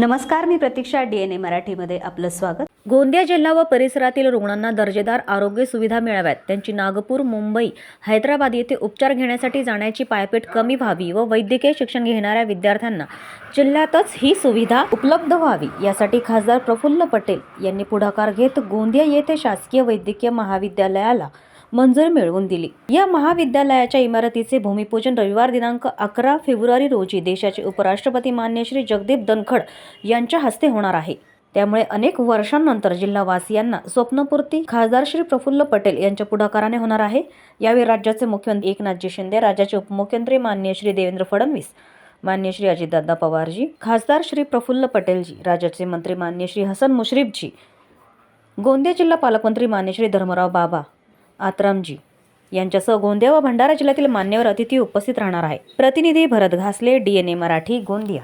नमस्कार मी प्रतीक्षा D N ए मराठीमध्ये आपलं स्वागत. गोंदिया जिल्हा व परिसरातील रुग्णांना दर्जेदार आरोग्य सुविधा मिळाव्यात. त्यांची नागपूर मुंबई हैदराबाद येथे उपचार घेण्यासाठी जाण्याची पायपीट कमी व्हावी व वैद्यकीय शिक्षण घेणाऱ्या विद्यार्थ्यांना जिल्ह्यातच ही सुविधा उपलब्ध व्हावी यासाठी खासदार प्रफुल्ल पटेल यांनी पुढाकार घेत गोंदिया येथे शासकीय वैद्यकीय महाविद्यालयाला मंजूर मिळवून दिली. या महाविद्यालयाच्या इमारतीचे भूमिपूजन रविवार दिनांक अकरा फेब्रुवारी रोजी देशाचे उपराष्ट्रपती मान्य श्री जगदीप धनखड यांच्या हस्ते होणार आहे. त्यामुळे अनेक वर्षांनंतर जिल्हावासियांना स्वप्नपूर्ती खासदार श्री प्रफुल्ल पटेल यांच्या पुढाकाराने होणार आहे. यावेळी राज्याचे मुख्यमंत्री एकनाथजी शिंदे राज्याचे उपमुख्यमंत्री मान्य श्री देवेंद्र फडणवीस मान्य श्री अजितदादा पवारजी खासदार श्री प्रफुल्ल पटेलजी राज्याचे मंत्री मान्य श्री हसन मुश्रीफजी गोंदिया जिल्हा पालकमंत्री मान्य श्री धर्मराव बाबा आत्रामजी यांच्यासह गोंदिया व भंडारा जिल्ह्यातील मान्यवर अतिथी उपस्थित राहणार आहे प्रतिनिधी Bharat Ghasle D N A Marathi Gondia.